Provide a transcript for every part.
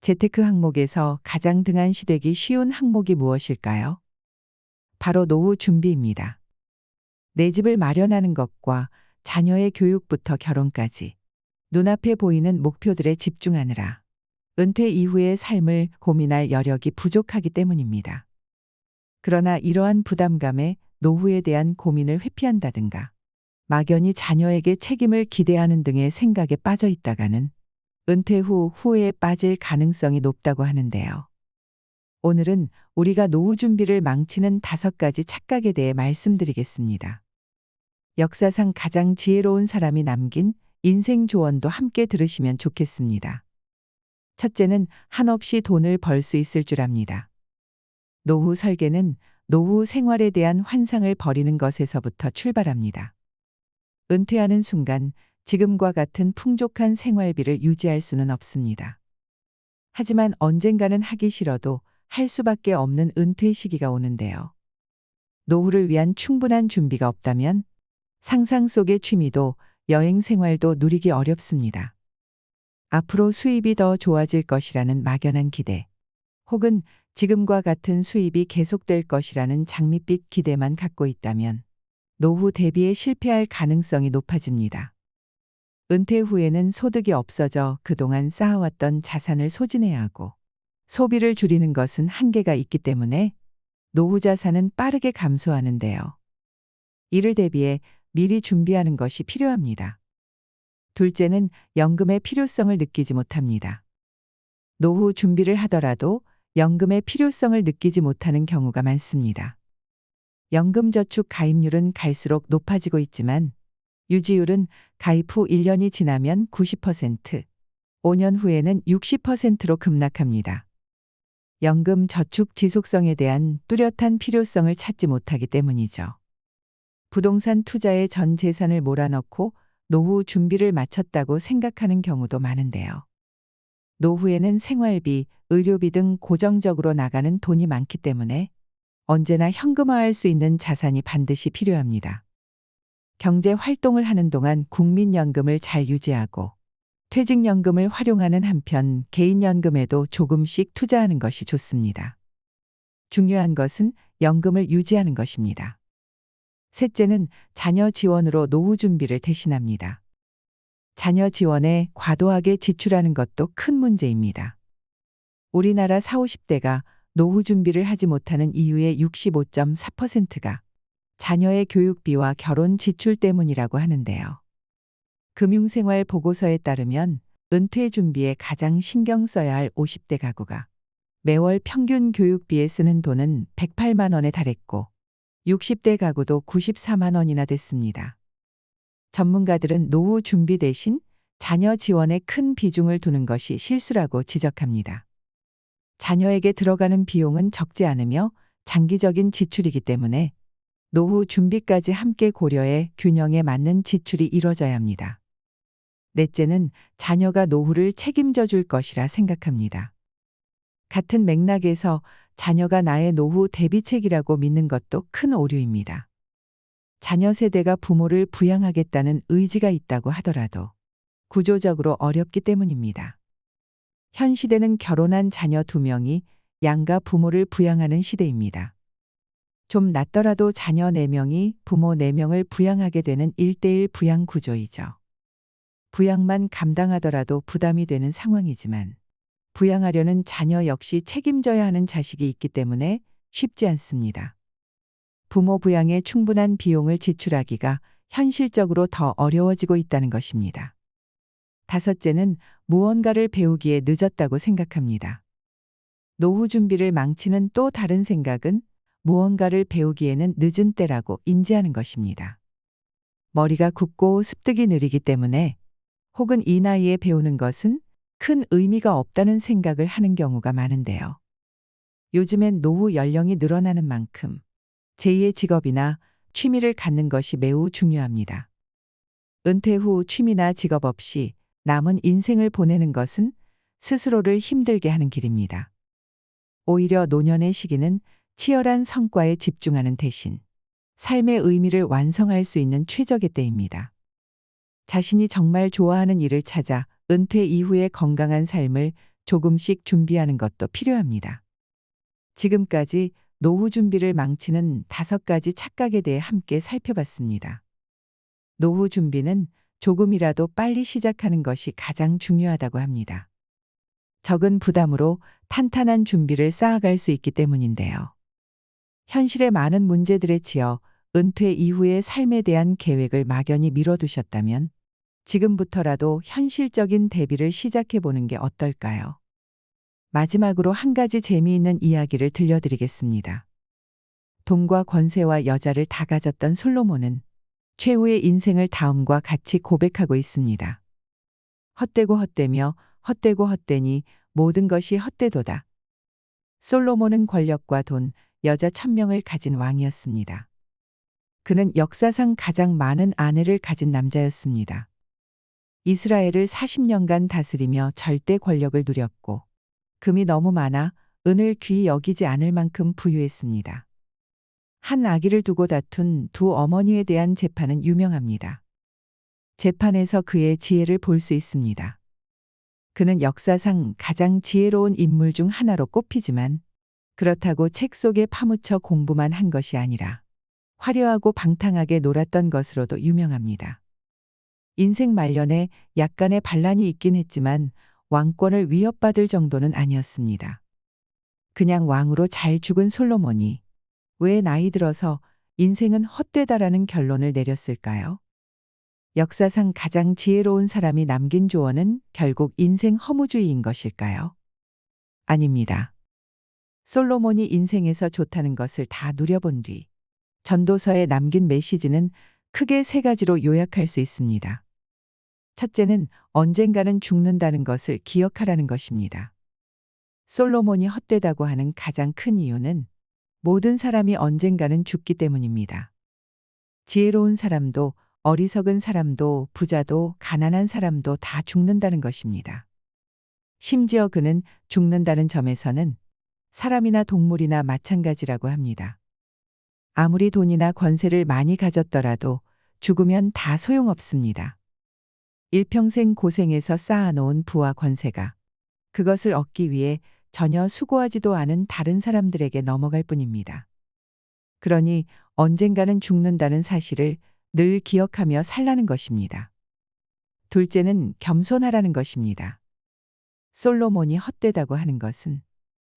재테크 항목에서 가장 등한 시되기 쉬운 항목이 무엇일까요? 바로 노후 준비입니다. 내 집을 마련하는 것과 자녀의 교육부터 결혼까지 눈앞에 보이는 목표들에 집중하느라 은퇴 이후의 삶을 고민할 여력이 부족하기 때문입니다. 그러나 이러한 부담감에 노후에 대한 고민을 회피한다든가 막연히 자녀에게 책임을 기대하는 등의 생각에 빠져 있다가는 은퇴 후 후회에 빠질 가능성이 높다고 하는데요. 오늘은 우리가 노후 준비를 망치는 다섯 가지 착각에 대해 말씀드리겠습니다. 역사상 가장 지혜로운 사람이 남긴 인생 조언도 함께 들으시면 좋겠습니다. 첫째는 한없이 돈을 벌 수 있을 줄 압니다. 노후 설계는 노후 생활에 대한 환상을 버리는 것에서부터 출발합니다. 은퇴하는 순간 지금과 같은 풍족한 생활비를 유지할 수는 없습니다. 하지만 언젠가는 하기 싫어도 할 수밖에 없는 은퇴 시기가 오는데요. 노후를 위한 충분한 준비가 없다면 상상 속의 취미도 여행 생활도 누리기 어렵습니다. 앞으로 수입이 더 좋아질 것이라는 막연한 기대, 혹은 지금과 같은 수입이 계속될 것이라는 장밋빛 기대만 갖고 있다면 노후 대비에 실패할 가능성이 높아집니다. 은퇴 후에는 소득이 없어져 그동안 쌓아왔던 자산을 소진해야 하고 소비를 줄이는 것은 한계가 있기 때문에 노후 자산은 빠르게 감소하는데요. 이를 대비해 미리 준비하는 것이 필요합니다. 둘째는 연금의 필요성을 느끼지 못합니다. 노후 준비를 하더라도 연금의 필요성을 느끼지 못하는 경우가 많습니다. 연금저축 가입률은 갈수록 높아지고 있지만 유지율은 가입 후 1년이 지나면 90%, 5년 후에는 60%로 급락합니다. 연금 저축 지속성에 대한 뚜렷한 필요성을 찾지 못하기 때문이죠. 부동산 투자에 전 재산을 몰아넣고 노후 준비를 마쳤다고 생각하는 경우도 많은데요. 노후에는 생활비, 의료비 등 고정적으로 나가는 돈이 많기 때문에 언제나 현금화할 수 있는 자산이 반드시 필요합니다. 경제 활동을 하는 동안 국민연금을 잘 유지하고 퇴직연금을 활용하는 한편 개인연금에도 조금씩 투자하는 것이 좋습니다. 중요한 것은 연금을 유지하는 것입니다. 셋째는 자녀 지원으로 노후 준비를 대신합니다. 자녀 지원에 과도하게 지출하는 것도 큰 문제입니다. 우리나라 40, 50대가 노후 준비를 하지 못하는 이유의 65.4%가 자녀의 교육비와 결혼 지출 때문이라고 하는데요. 금융생활 보고서에 따르면 은퇴 준비에 가장 신경 써야 할 50대 가구가 매월 평균 교육비에 쓰는 돈은 108만 원에 달했고 60대 가구도 94만 원이나 됐습니다. 전문가들은 노후 준비 대신 자녀 지원에 큰 비중을 두는 것이 실수라고 지적합니다. 자녀에게 들어가는 비용은 적지 않으며 장기적인 지출이기 때문에 노후 준비까지 함께 고려해 균형에 맞는 지출이 이뤄져야 합니다. 넷째는 자녀가 노후를 책임져 줄 것이라 생각합니다. 같은 맥락에서 자녀가 나의 노후 대비책이라고 믿는 것도 큰 오류입니다. 자녀 세대가 부모를 부양하겠다는 의지가 있다고 하더라도 구조적으로 어렵기 때문입니다. 현 시대는 결혼한 자녀 두 명이 양가 부모를 부양하는 시대입니다. 좀 낫더라도 자녀 4명이 부모 4명을 부양하게 되는 1대1 부양 구조이죠. 부양만 감당하더라도 부담이 되는 상황이지만 부양하려는 자녀 역시 책임져야 하는 자식이 있기 때문에 쉽지 않습니다. 부모 부양에 충분한 비용을 지출하기가 현실적으로 더 어려워지고 있다는 것입니다. 다섯째는 무언가를 배우기에 늦었다고 생각합니다. 노후 준비를 망치는 또 다른 생각은 무언가를 배우기에는 늦은 때라고 인지하는 것입니다. 머리가 굳고 습득이 느리기 때문에 혹은 이 나이에 배우는 것은 큰 의미가 없다는 생각을 하는 경우가 많은데요. 요즘엔 노후 연령이 늘어나는 만큼 제2의 직업이나 취미를 갖는 것이 매우 중요합니다. 은퇴 후 취미나 직업 없이 남은 인생을 보내는 것은 스스로를 힘들게 하는 길입니다. 오히려 노년의 시기는 치열한 성과에 집중하는 대신 삶의 의미를 완성할 수 있는 최적의 때입니다. 자신이 정말 좋아하는 일을 찾아 은퇴 이후의 건강한 삶을 조금씩 준비하는 것도 필요합니다. 지금까지 노후 준비를 망치는 다섯 가지 착각에 대해 함께 살펴봤습니다. 노후 준비는 조금이라도 빨리 시작하는 것이 가장 중요하다고 합니다. 적은 부담으로 탄탄한 준비를 쌓아갈 수 있기 때문인데요. 현실의 많은 문제들에 치여 은퇴 이후의 삶에 대한 계획을 막연히 미뤄두셨다면 지금부터라도 현실적인 대비를 시작해 보는 게 어떨까요? 마지막으로 한 가지 재미있는 이야기를 들려드리겠습니다. 돈과 권세와 여자를 다 가졌던 솔로몬은 최후의 인생을 다음과 같이 고백하고 있습니다. 헛되고 헛되며 헛되고 헛되니 모든 것이 헛되도다. 솔로몬은 권력과 돈, 여자 천명을 가진 왕이었습니다. 그는 역사상 가장 많은 아내를 가진 남자였습니다. 이스라엘을 40년간 다스리며 절대 권력을 누렸고 금이 너무 많아 은을 귀히 여기지 않을 만큼 부유했습니다. 한 아기를 두고 다툰 두 어머니에 대한 재판은 유명합니다. 재판에서 그의 지혜를 볼 수 있습니다. 그는 역사상 가장 지혜로운 인물 중 하나로 꼽히지만 그렇다고 책 속에 파묻혀 공부만 한 것이 아니라 화려하고 방탕하게 놀았던 것으로도 유명합니다. 인생 말년에 약간의 반란이 있긴 했지만 왕권을 위협받을 정도는 아니었습니다. 그냥 왕으로 잘 죽은 솔로몬이 왜 나이 들어서 인생은 헛되다라는 결론을 내렸을까요? 역사상 가장 지혜로운 사람이 남긴 조언은 결국 인생 허무주의인 것일까요? 아닙니다. 솔로몬이 인생에서 좋다는 것을 다 누려본 뒤 전도서에 남긴 메시지는 크게 세 가지로 요약할 수 있습니다. 첫째는 언젠가는 죽는다는 것을 기억하라는 것입니다. 솔로몬이 헛되다고 하는 가장 큰 이유는 모든 사람이 언젠가는 죽기 때문입니다. 지혜로운 사람도 어리석은 사람도 부자도 가난한 사람도 다 죽는다는 것입니다. 심지어 그는 죽는다는 점에서는 사람이나 동물이나 마찬가지라고 합니다. 아무리 돈이나 권세를 많이 가졌더라도 죽으면 다 소용없습니다. 일평생 고생해서 쌓아놓은 부와 권세가 그것을 얻기 위해 전혀 수고하지도 않은 다른 사람들에게 넘어갈 뿐입니다. 그러니 언젠가는 죽는다는 사실을 늘 기억하며 살라는 것입니다. 둘째는 겸손하라는 것입니다. 솔로몬이 헛되다고 하는 것은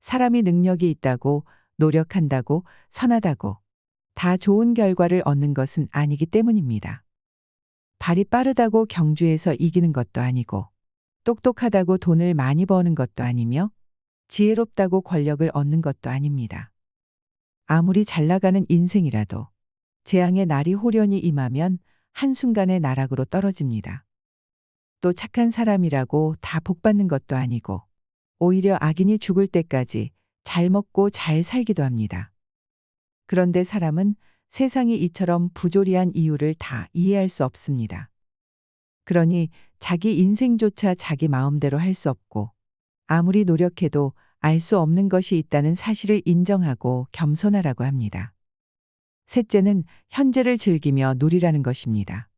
사람이 능력이 있다고 노력한다고 선하다고 다 좋은 결과를 얻는 것은 아니기 때문입니다. 발이 빠르다고 경주에서 이기는 것도 아니고 똑똑하다고 돈을 많이 버는 것도 아니며 지혜롭다고 권력을 얻는 것도 아닙니다. 아무리 잘 나가는 인생이라도 재앙의 날이 호련히 임하면 한순간에 나락으로 떨어집니다. 또 착한 사람이라고 다 복받는 것도 아니고 오히려 악인이 죽을 때까지 잘 먹고 잘 살기도 합니다. 그런데 사람은 세상이 이처럼 부조리한 이유를 다 이해할 수 없습니다. 그러니 자기 인생조차 자기 마음대로 할 수 없고 아무리 노력해도 알 수 없는 것이 있다는 사실을 인정하고 겸손하라고 합니다. 셋째는 현재를 즐기며 누리라는 것입니다.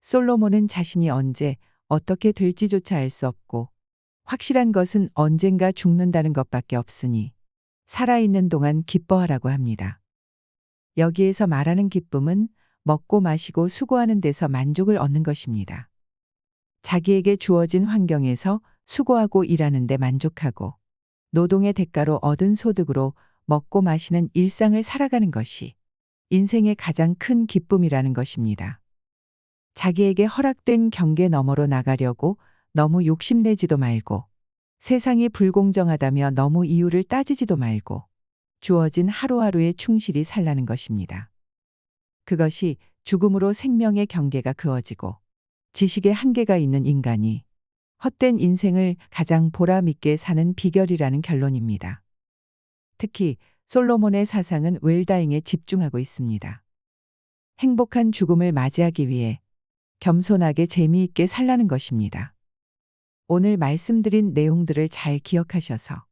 솔로몬은 자신이 언제 어떻게 될지조차 알 수 없고 확실한 것은 언젠가 죽는다는 것밖에 없으니 살아있는 동안 기뻐하라고 합니다. 여기에서 말하는 기쁨은 먹고 마시고 수고하는 데서 만족을 얻는 것입니다. 자기에게 주어진 환경에서 수고하고 일하는 데 만족하고 노동의 대가로 얻은 소득으로 먹고 마시는 일상을 살아가는 것이 인생의 가장 큰 기쁨이라는 것입니다. 자기에게 허락된 경계 너머로 나가려고 너무 욕심내지도 말고 세상이 불공정하다며 너무 이유를 따지지도 말고 주어진 하루하루에 충실히 살라는 것입니다. 그것이 죽음으로 생명의 경계가 그어지고 지식의 한계가 있는 인간이 헛된 인생을 가장 보람있게 사는 비결이라는 결론입니다. 특히 솔로몬의 사상은 웰다잉에 집중하고 있습니다. 행복한 죽음을 맞이하기 위해 겸손하게 재미있게 살라는 것입니다. 오늘 말씀드린 내용들을 잘 기억하셔서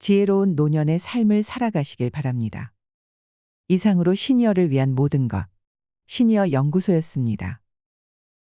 지혜로운 노년의 삶을 살아가시길 바랍니다. 이상으로 시니어를 위한 모든 것. 시니어 연구소였습니다.